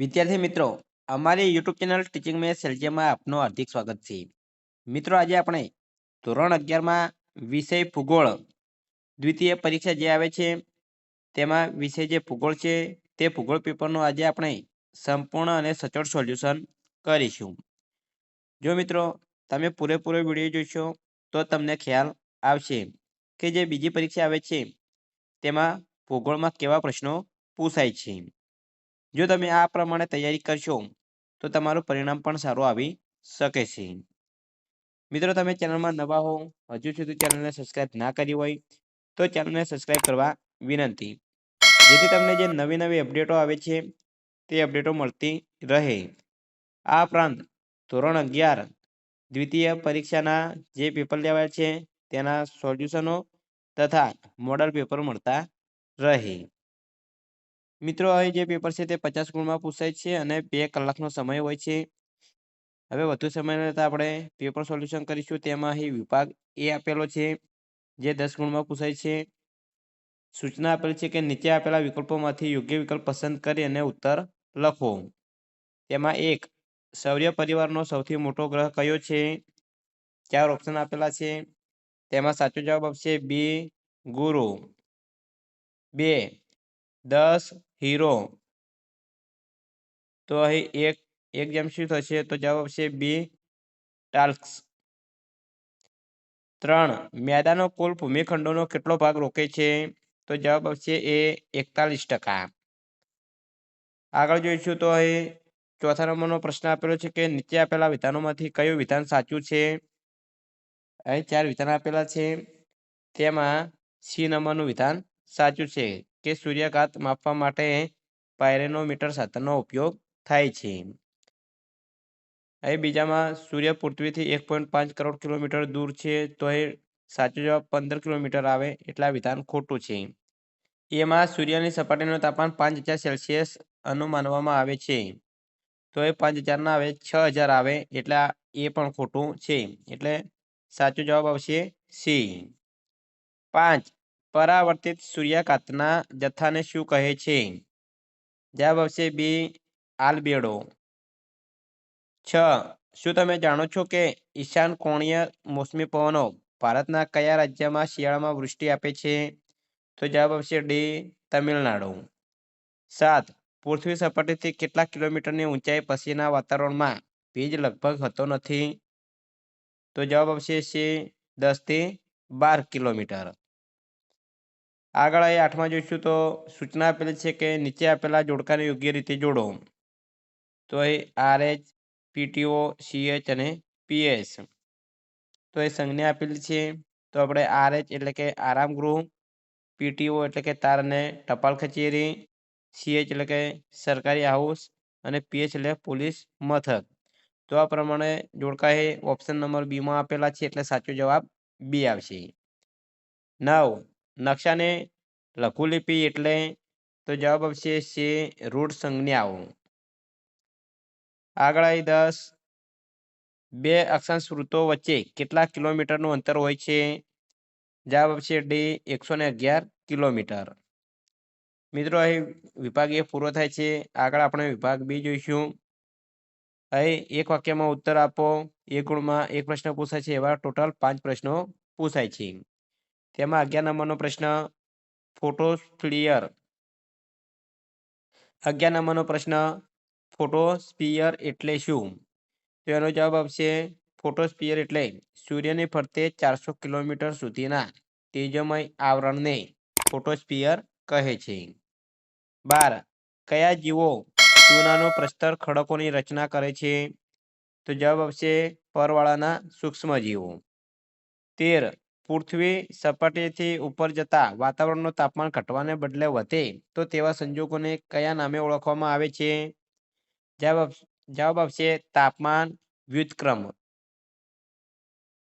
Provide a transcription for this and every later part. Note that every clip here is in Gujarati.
વિદ્યાર્થી મિત્રો, અમારી યુટ્યુબ ચેનલ ટીચિંગ મેં સેલ્જિયમમાં આપનું હાર્દિક સ્વાગત છે. મિત્રો, આજે આપણે ધોરણ અગિયારમાં વિષય ભૂગોળ, દ્વિતીય પરીક્ષા જે આવે છે, તેમાં વિષય જે ભૂગોળ છે, તે ભૂગોળ પેપરનું આજે આપણે સંપૂર્ણ અને સચોટ સોલ્યુશન કરીશું. જો મિત્રો, તમે પૂરેપૂરો વીડિયો જોશો, તો તમને ખ્યાલ આવશે કે જે બીજી પરીક્ષા આવે છે, તેમાં ભૂગોળમાં કેવા પ્રશ્નો પૂછાય છે. જો તમે આ પ્રમાણે તૈયારી કરશો, તો તમારું પરિણામ પણ સારું આવી શકે છે. મિત્રો, તમે ચેનલમાં નવા હો, હજુ સુધી ચેનલને સબસ્ક્રાઇબ ના કરી હોય, તો ચેનલને સબસ્ક્રાઇબ કરવા વિનંતી. જેથી તમને જે નવી નવી અપડેટો આવે છે, તે અપડેટો મળતી રહે. આ ઉપરાંત, ધોરણ અગિયાર, દ્વિતીય પરીક્ષાના જે પેપર લેવાય છે, તેના સોલ્યુશનો તથા મોડલ પેપર મળતા રહે. મિત્રો, હવે જે પેપર છે તે પચાસ ગુણમાં પૂછાય છે અને બે કલાકનો સમય હોય છે. હવે વધુ સમય લેતા આપણે પેપર સોલ્યુશન કરીશું. તેમાં અહીં વિભાગ એ આપેલો છે, જે દસ ગુણમાં પૂછાય છે. સૂચના આપેલ છે કે નીચે આપેલા વિકલ્પોમાંથી યોગ્ય વિકલ્પ પસંદ કરી અને ઉત્તર લખો. તેમાં એક સૌર્ય પરિવારનો સૌથી મોટો ગ્રહ કયો છે? ચાર ઓપ્શન આપેલા છે. તેમાં સાચો જવાબ આપશે બી, ગુરુ. બે, દસ હીરો. તો અહીં એક એક જેમ શું થશે? તો જવાબ આવશે બી ટાલ્ક્સ. ત્રણ, મેદાનો કુલ ભૂમિખંડોનો કેટલો ભાગ રોકે છે? તો જવાબ આવશે એ એકતાલીસ ટકા. આગળ જોઈશું તો અહીં ચોથા નંબરનો પ્રશ્ન આપેલો છે કે નીચે આપેલા વિધાનોમાંથી કયું વિધાન સાચું છે? અહીં ચાર વિધાન આપેલા છે. તેમાં સી નંબરનું વિધાન સાચું છે. કે સૂર્યાઘાત માપવા માટે પાયરેનોમીટર સાધનનો ઉપયોગ થાય છે. અહીં બીજામાં સૂર્ય પૃથ્વીથી એક પોઈન્ટ પાંચ કરોડ કિલોમીટર દૂર છે, તો એ સાચો જવાબ પંદર કિલોમીટર આવે એટલા વિધાન ખોટું છે. એમાં સૂર્યની સપાટીનું તાપમાન પાંચ હજાર સેલ્સિયસ અનુમાનવામાં આવે છે, તો એ પાંચ હજાર ના આવે છ હજાર આવે એટલે એ પણ ખોટું છે, એટલે સાચો જવાબ આવશે સી. પાંચ પરાવર્તિત સૂર્યાઘાતના જથ્થાને શું કહે છે? જવાબ આવશે બી, આલબેડો. છ. શું તમે જાણો છો કે ઈશાન કોણીય મોસમી પવનો ભારતના કયા રાજ્યમાં શિયાળામાં વૃષ્ટિ આપે છે? તો જવાબ આવશે ડી, તમિલનાડુ. સાત. પૃથ્વી સપાટીથી કેટલા કિલોમીટરની ઊંચાઈ પછીના વાતાવરણમાં ભેજ લગભગ હતો નથી? તો જવાબ આવશે સી, દસથી બાર કિલોમીટર. આગળ એ આઠમાં જોઈશું તો સૂચના આપેલી છે કે નીચે આપેલા જોડકાને યોગ્ય રીતે જોડો. તો A R H PTO, CH અને પીએસ. તો એ સંજ્ઞા આપેલી છે. તો આપણે આર એચ એટલે કે આરામ ગૃહ, પીટીઓ એટલે કે તાર અને ટપાલ કચેરી, સીએચ એટલે કે સરકારી હાઉસ અને પીએચ એટલે પોલીસ મથક. તો આ પ્રમાણે જોડકા એ ઓપ્શન નંબર બીમાં આપેલા છે એટલે સાચો જવાબ બી આવશે. નવ નકશાને લઘુલિપિ એટલે તો જવાબ આવશે છે રૂઢ સંજ્ઞાઓ. આગળ આવી દસ. બે અક્ષાંશ વૃત્તો વચ્ચે કેટલા કિલોમીટરનું અંતર હોય છે? જવાબ આવશે ડી, એકસો ને અગિયાર કિલોમીટર. મિત્રો, અહીં વિભાગ એ પૂરો થાય છે. આગળ આપણે વિભાગ બી જોઈશું. અહીં એક વાક્યમાં ઉત્તર આપો. એક ગુણમાં એક પ્રશ્ન પૂછાય છે. એવા ટોટલ પાંચ પ્રશ્નો પૂછાય છે. તેમાં અગિયાર નંબરનો પ્રશ્ન, ફોટોસ્ફિયર. અગિયાર નંબરનો પ્રશ્ન ફોટોસ્પિયર એટલે શું? તો એનો જવાબ આવશે ફોટોસ્પિયર એટલે સૂર્યની ફરતે ચારસો કિલોમીટર સુધીના તેજમય આવરણને ફોટોસ્પિયર કહે છે. બાર, કયા જીવો ચૂનાનો પ્રસ્તર ખડકોની રચના કરે છે? તો જવાબ આવશે, પરવાળાના સૂક્ષ્મજીવો. તેર પૃથ્વી સપાટીથી ઉપર જતા વાતાવરણનું તાપમાન ઘટવાને બદલે વધે, તો તેવા સંજોગોને કયા નામે ઓળખવામાં આવે છે? જવાબ જવાબ આવશે તાપમાન વ્યુતક્રમ.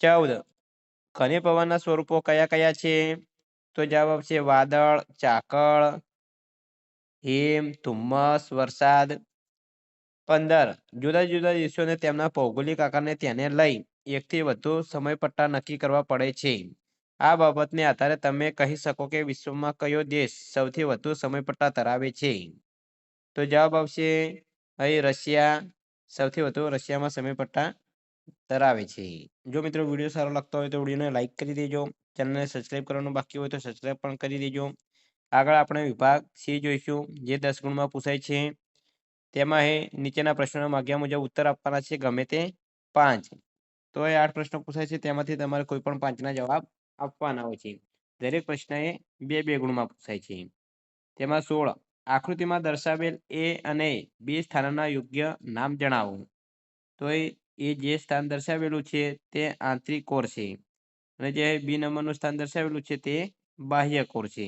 ચૌદ. ઘને પવનના સ્વરૂપો કયા કયા છે? તો જવાબ આવશે વાદળ, ચાકળ, હિમ, ધુમ્મસ, વરસાદ. પંદર. જુદા જુદા દેશોને તેમના ભૌગોલિક આકારને ધ્યાને લઈ એકથી વધુ સમય પટ્ટા નક્કી કરવા પડે છે. આ બાબતને આધારે તમે કહી શકો કે વિશ્વમાં કયો દેશ સૌથી વધુ સમય પટ્ટા ધરાવે છે? તો જવાબ આવશે અહીં રશિયા સૌથી વધુ રશિયામાં સમય પટ્ટા ધરાવે છે. જો મિત્રો વીડિયો સારો લાગતો હોય તો વિડીયોને લાઇક કરી દેજો, ચેનલને સબસ્ક્રાઈબ કરવાનું બાકી હોય તો સબસ્ક્રાઈબ પણ કરી દેજો. આગળ આપણે વિભાગ સી જોઈશું, જે દસ ગુણમાં પૂછાય છે. તેમાં એ નીચેના પ્રશ્નોના માગ્યા મુજબ ઉત્તર આપવાના છે, ગમે તે પાંચ. તો એ આઠ પ્રશ્નો પૂછાય છે. તેમાંથી તમારે કોઈ પણ પાંચના જવાબ આપવાના હોય છે. દરેક પ્રશ્ન એ બે બે ગુણમાં પૂછાય છે. તેમાં સોળ. આકૃતિમાં દર્શાવેલ એ અને બે સ્થાનના યોગ્ય નામ જણાવો. તો એ જે સ્થાન દર્શાવેલું છે તે આંતરિક કોર છે. અને જે બી નંબરનું સ્થાન દર્શાવેલું છે તે બાહ્ય કોર છે.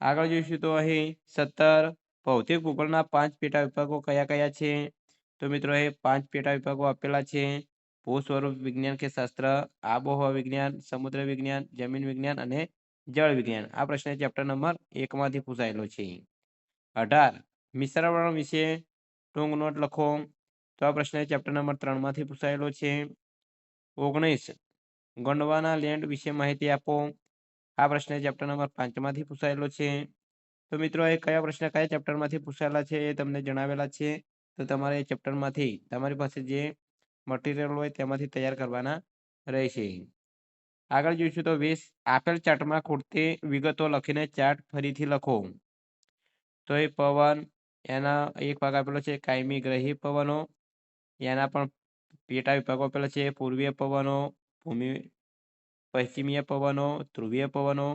આગળ જોઈશું તો અહીં સત્તર. ભૌતિક ભૂગોળના પાંચ પેટા વિભાગો કયા કયા છે? તો મિત્રો એ પાંચ પેટા વિભાગો આપેલા છે. ભૂ સ્વરૂપ વિજ્ઞાન કે શાસ્ત્ર, આબોહવા વિજ્ઞાન, સમુદ્ર વિજ્ઞાન, જમીન વિજ્ઞાન અને જળ વિજ્ઞાન. આ પ્રશ્ન ચેપ્ટર નંબર એકમાંથી પૂછાયેલો છે. અઢાર, મિશ્રવર્ણ વિશે ટૂંક નોટ લખો. તો આ પ્રશ્ન ચેપ્ટર નંબર ત્રણમાંથી પૂછાયેલો છે. ઓગણીસ, ગોંડવાના લેન્ડ વિશે માહિતી આપો. આ પ્રશ્ન ચેપ્ટર નંબર પાંચમાંથી પૂછાયેલો છે. તો મિત્રો એ કયા પ્રશ્ન કયા ચેપ્ટરમાંથી પૂછાયેલા છે એ તમને જણાવેલા છે. તો તમારે એ ચેપ્ટરમાંથી તમારી પાસે જે મટીરિયલ હોય તેમાંથી તૈયાર કરવાના રહેશે. આગળ જોઈશું તો વીસ આપેલ ચાર્ટમાં ખૂટતી વિગતો લખીને ચાર્ટ ફરીથી લખો. તો એ પવન, એના એક ભાગ આપેલો છે કાયમી ગ્રહી પવનો. એના પણ પેટા વિભાગો આપેલા છે પૂર્વીય પવનો, ભૂમિ, પશ્ચિમીય પવનો, ધ્રુવીય પવનો.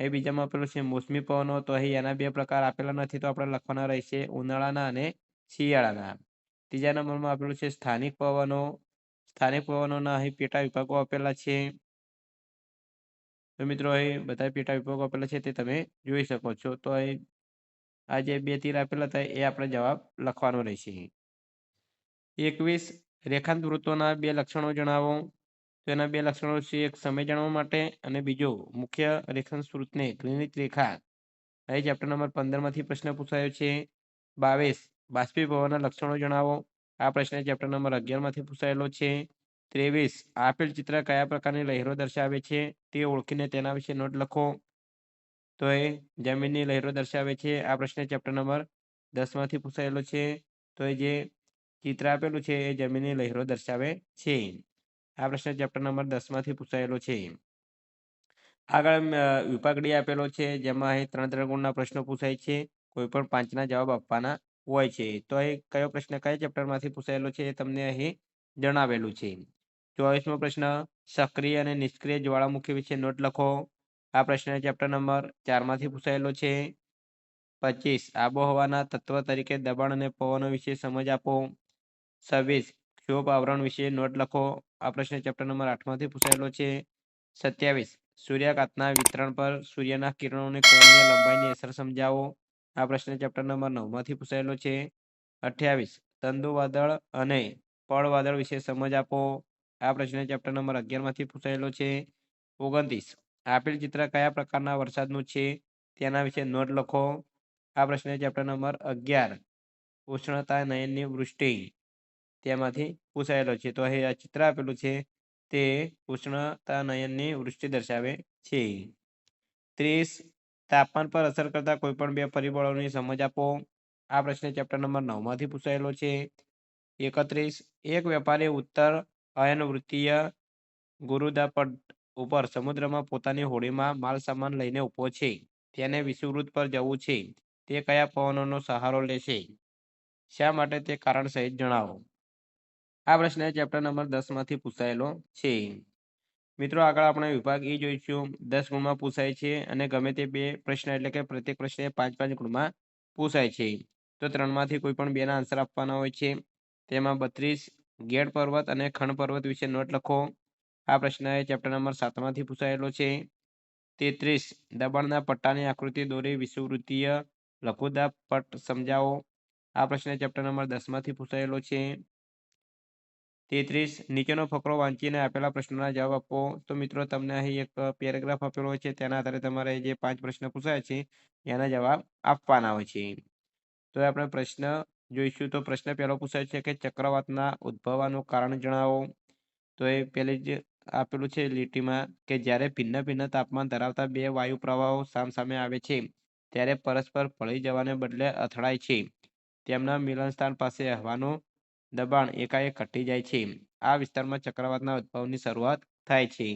એ બીજામાં આપેલું છે મોસમી પવનો. તો અહીં એના બે પ્રકાર આપેલા નથી તો આપણે લખવાના રહેશે ઉનાળાના અને શિયાળાના ત્રીજા નંબરમાં આપેલું છે સ્થાનિક પવનો. સ્થાનિક પવનોના અહીં પેટા વિભાગો આપેલા છે. તો મિત્રો અહીં બધા પેટા વિભાગો આપેલા છે તે તમે જોઈ શકો છો. તો અહીં આ જે બે તીર આપેલા હતા એ આપણે જવાબ લખવાનો રહેશે એકવીસ, રેખાંત વૃત્તોના બે લક્ષણો જણાવો. તો એના બે લક્ષણો છે એક સમય જાણવા માટે અને બીજો મુખ્ય રેખાંશ વૃત્તને ત્રિનિત રેખા. અહીં ચેપ્ટર નંબર પંદરમાંથી પ્રશ્ન પૂછાયો છે. બાવીસ બાષ્પીભવનના લક્ષણો જણાવો. આ પ્રશ્ન ચેપ્ટર નંબર અગિયારમાંથી પૂછાયેલો છે. ત્રેવીસ, આપેલ ચિત્ર કયા પ્રકારની લહેરો દર્શાવે છે? તે ઓળખીને તેના વિશે નોટ લખો. તો એ જમીનની લહેરો દર્શાવે છે. આ પ્રશ્ન ચેપ્ટર નંબર દસમાંથી પૂછાયેલો છે. તો એ જે ચિત્ર આપેલું છે એ જમીનની લહેરો દર્શાવે છે. આ પ્રશ્ન ચેપ્ટર નંબર દસમાંથી પૂછાયેલો છે. આગળ વિભાગડી આપેલો છે. જેમાં અહીં ત્રણ ત્રણ ગુણના પ્રશ્નો પૂછાય છે. કોઈ પણ પાંચના જવાબ આપવાના હોય છે. તો અહીં કયો પ્રશ્ન કયા ચેપ્ટરમાંથી પૂછાયેલો છે એ તમને અહીં જણાવેલું છે. ચોવીસમો પ્રશ્ન, સક્રિય અને નિષ્ક્રિય જ્વાળામુખી વિશે નોટ લખો. આ પ્રશ્ન ચેપ્ટર નંબર ચારમાંથી પૂછાયેલો છે. પચીસ, આબોહવાના તત્વ તરીકે દબાણ અને પવનો વિશે સમજ આપો. છવ્વીસ, ક્ષોભ આવરણ વિશે નોટ લખો. આ પ્રશ્ન ચેપ્ટર નંબર આઠમાંથી પૂછાયેલો છે. સત્યાવીસ, સૂર્યકાંતના વિતરણ પર સૂર્યના કિરણોની કોણીય લંબાઈની અસર સમજાવો. આ પ્રશ્ન ચેપ્ટર નંબર નવમાંથી પૂછાયેલો છે. અઠ્યાવીસ, તંદુ વાદળ અને પળ વાદળ વિશે સમજ આપો. આ પ્રશ્ન ચેપ્ટર નંબર અગિયારમાંથી પૂછાયેલો છે. ઓગણત્રીસ, આપેલ ચિત્ર કયા પ્રકારના વરસાદનું છે? તેના વિશે નોટ લખો. આ પ્રશ્ન ચેપ્ટર નંબર અગિયાર, ઉષ્ણતા નયનની વૃષ્ટિ તેમાંથી પૂછાયેલો છે. તો અહીં આ ચિત્ર આપેલું છે, તે ઉષ્ણતા નયનની વૃષ્ટિ દર્શાવે છે. ત્રીસ તાપમાન પર અસર કરતા કોઈ પણ બે પરિબળોની સમજ આપો. આ પ્રશ્ન ચેપ્ટર નંબર નવમાંથી પૂછાયેલો છે. એકત્રીસ, એક વેપારી ઉત્તર અયન વૃત્તીય ગુરુદાપટ ઉપર સમુદ્રમાં પોતાની હોડીમાં માલ સામાન લઈને ઊભો છે. તેને વિષુવવૃત્ત પર જવું છે. તે કયા પવનોનો સહારો લેશે શા માટે તે કારણ સહિત જણાવો? આ પ્રશ્ન ચેપ્ટર નંબર દસમાંથી પૂછાયેલો છે. મિત્રો, આગળ આપણે વિભાગ એ જોઈશું. દસ ગુણમાં પૂછાય છે અને ગમે તે બે પ્રશ્ન એટલે કે પ્રત્યેક પ્રશ્ન પાંચ પાંચ ગુણમાં પૂછાય છે. તો ત્રણમાંથી કોઈ પણ બેના આન્સર આપવાના હોય છે. તેમાં બત્રીસ, ગેડ પર્વત અને ખંડ પર્વત વિશે નોટ લખો. આ પ્રશ્ન એ ચેપ્ટર નંબર સાતમાંથી પૂછાયેલો છે. તેત્રીસ, દબાણના પટ્ટાની આકૃતિ દોરી વિષુવૃત્તીય લઘુદાબ પટ સમજાવો. આ પ્રશ્ન ચેપ્ટર નંબર દસમાંથી પૂછાયેલો છે. તેત્રીસ, નીચેનો ફકરો વાંચીને આપેલા પ્રશ્નોના જવાબ આપો. તો મિત્રો, તમને અહીં એક પેરેગ્રાફ આપેલો છે. તેના આધારે તમારે જે પાંચ પ્રશ્ન પૂછાય છે, એના જવાબ આપવાના હોય છે. તો આપણે પ્રશ્ન જોઈશું. તો પ્રશ્ન પહેલો પૂછાય છે કે ચક્રવાતના ઉદ્ભવવાનું કારણ જણાવો. તો એ પહેલી જ આપેલું છે લીટીમાં કે જ્યારે ભિન્ન ભિન્ન તાપમાન ધરાવતા બે વાયુ પ્રવાહો સામસામે આવે છે, ત્યારે પરસ્પર ભળી જવાને બદલે અથડાય છે. તેમના મિલન સ્થાન પાસે હવાનું દબાણ એકાએક ઘટી જાય છે. આ વિસ્તારમાં ચક્રવાતના ઉદ્ભવની શરૂઆત થાય છે.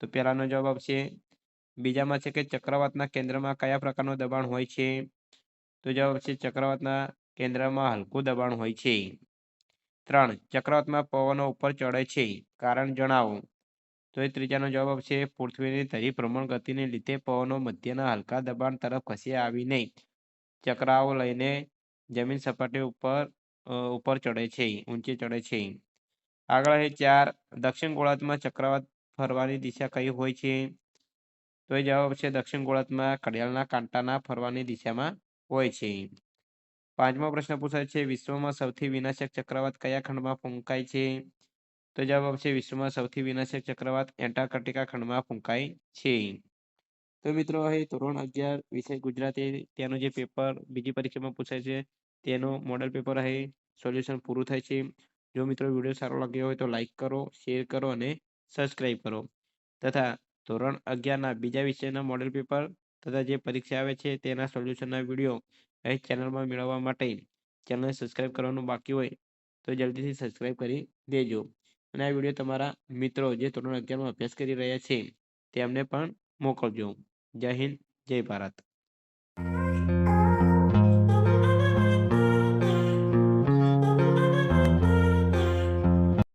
તો પહેલાનો જવાબ આવશે બીજામાં છે કે ચક્રવાતના કેન્દ્રમાં કયા પ્રકારનું દબાણ હોય છે? તો જવાબ છે, ચક્રવાતના કેન્દ્રમાં હલકું દબાણ હોય છે. ત્રણ, ચક્રવાતમાં પવનો ઉપર ચડે છે. કારણ જણાવો. તો એ ત્રીજાનો જવાબ આવશે પૃથ્વીની ધરી ભ્રમણ ગતિને લીધે પવનો મધ્યના હલકા દબાણ તરફ ખસી આવીને ચક્રાઓ લઈને જમીન સપાટી ઉપર ઉપર ચડે છે ઊંચે ચડે છે આગળ છે ચાર, દક્ષિણ ગોળાર્ધમાં ચક્રવાત ફરવાની દિશા કઈ હોય છે? તો એ જવાબ છે દક્ષિણ ગોળાર્ધમાં ઘડિયાળના કાંટાના ફરવાની દિશામાં હોય છે પાંચમો પ્રશ્ન પૂછાય છે, વિશ્વમાં સૌથી વિનાશક ચક્રવાત કયા ખંડમાં ફૂંકાય છે? તો જવાબ આવશે વિશ્વમાં સૌથી વિનાશક ચક્રવાત એન્ટાર્કટિકા ખંડમાં ફૂંકાય છે તો મિત્રો, હવે ધોરણ અગિયાર વિષય ગુજરાતી, ત્યાંનું જે પેપર, બીજી પરીક્ષામાં પૂછાય છે તેનું મોડલ પેપર અહીં સોલ્યુશન પૂરું થાય છે. જો મિત્રો વીડિયો સારો લાગ્યો હોય તો લાઈક કરો શેર કરો અને સબસ્ક્રાઈબ કરો. તથા ધોરણ અગિયારના બીજા વિષયના મોડેલ પેપર તથા જે પરીક્ષા આવે છે તેના સોલ્યુશનના વીડિયો અહીં ચેનલમાં મેળવવા માટે ચેનલને સબસ્ક્રાઈબ કરવાનું બાકી હોય તો જલ્દીથી સબસ્ક્રાઈબ કરી દેજો. અને આ વીડિયો તમારા મિત્રો જે ધોરણ અગિયારમાં અભ્યાસ કરી રહ્યા છે તેમને પણ મોકલજો. જય હિન્દ, જય ભારત.